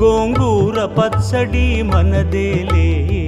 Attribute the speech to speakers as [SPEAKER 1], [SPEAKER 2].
[SPEAKER 1] గోంగూర పచ్చడి మనదేలే.